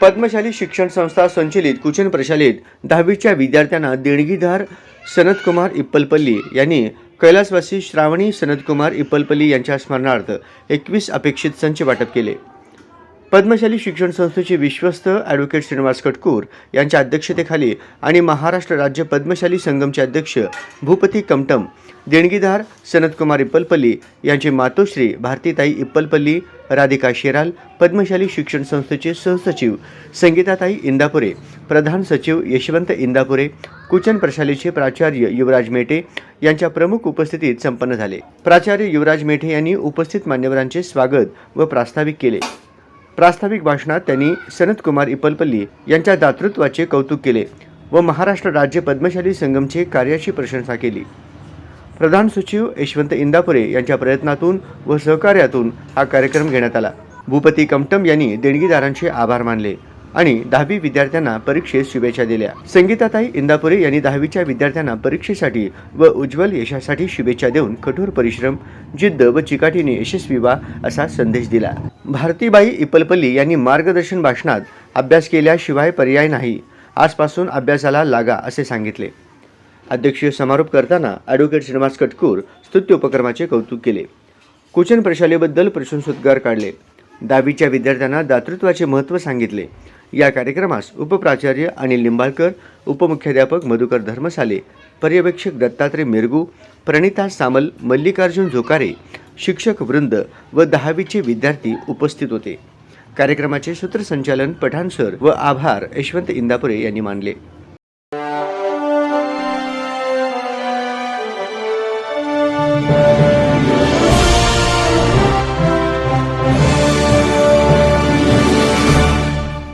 पद्मशाली शिक्षण संस्था संचलित कुचन प्रशालेत दहावीच्या विद्यार्थ्यांना देणगीदार सनतकुमार इप्पलपल्ली यांनी कैलासवासी श्रावणी सनतकुमार इप्पलपल्ली यांच्या स्मरणार्थ एकवीस अपेक्षित संच वाटप केले. पद्मशाली शिक्षण संस्थेचे विश्वस्त ॲडव्होकेट श्रीनिवास कटकूर यांच्या अध्यक्षतेखाली आणि महाराष्ट्र राज्य पद्मशाली संगमचे अध्यक्ष भूपती कमटम देणगीदार सनतकुमार इप्पलपल्ली यांचे मातोश्री भारतीताई इप्पलपल्ली राधिका शेराल पद्मशाली शिक्षण संस्थेचे सहसचिव संगीताताई इंदापुरे प्रधान सचिव यशवंत इंदापुरे कुचन प्रशालेचे प्राचार्य युवराज मेटे यांच्या प्रमुख उपस्थितीत संपन्न झाले. प्राचार्य युवराज मेठे यांनी उपस्थित मान्यवरांचे स्वागत व प्रास्ताविक केले. प्रास्ताविक भाषणात त्यांनी सनतकुमार इपलपल्ली यांच्या दातृत्वाचे कौतुक केले व महाराष्ट्र राज्य पद्मशाली संगमचे कार्याची प्रशंसा केली. प्रधान सचिव यशवंत इंदापुरे यांच्या प्रयत्नातून व सहकार्यातून हा कार्यक्रम घेण्यात आला. भूपती कमटम यांनी देणगीदारांचे आभार मानले. आणि दहावी विद्यार्थ्यांना परीक्षेत शुभेच्छा दिल्या. संगीताताई इंदापुरे यांनी दहावीच्या विद्यार्थ्यांना परीक्षेसाठी व उज्ज्वल यशासाठी शुभेच्छा देऊन कठोर परिश्रम जिद्द व चिकाटीने यशस्वी व्हा असा संदेश दिला. भारतीबाई इपलपल्ली यांनी मार्गदर्शन भाषणात अभ्यास केल्याशिवाय पर्याय नाही. आजपासून अभ्यासाला लागा असे सांगितले. अध्यक्षीय समारोप करताना ॲडव्होकेट श्रीनिवास कटकूर स्तुत्य उपक्रमाचे कौतुक केले. कुचन प्रशालेबद्दल प्रशंसोद्गार काढले. दहावीच्या विद्यार्थ्यांना दातृत्वाचे महत्त्व सांगितले. या कार्यक्रमास उपप्राचार्य अनिल लिंबाळकर उपमुख्याध्यापक मधुकर धर्मसाले पर्यवेक्षक दत्तात्रय मिरगू प्रणिता सामल मल्लिकार्जुन झोकारे शिक्षक वृंद व दहावीचे विद्यार्थी उपस्थित होते. कार्यक्रमाचे सूत्रसंचालन पठाण सर व आभार यशवंत इंदापुरे यांनी मानले.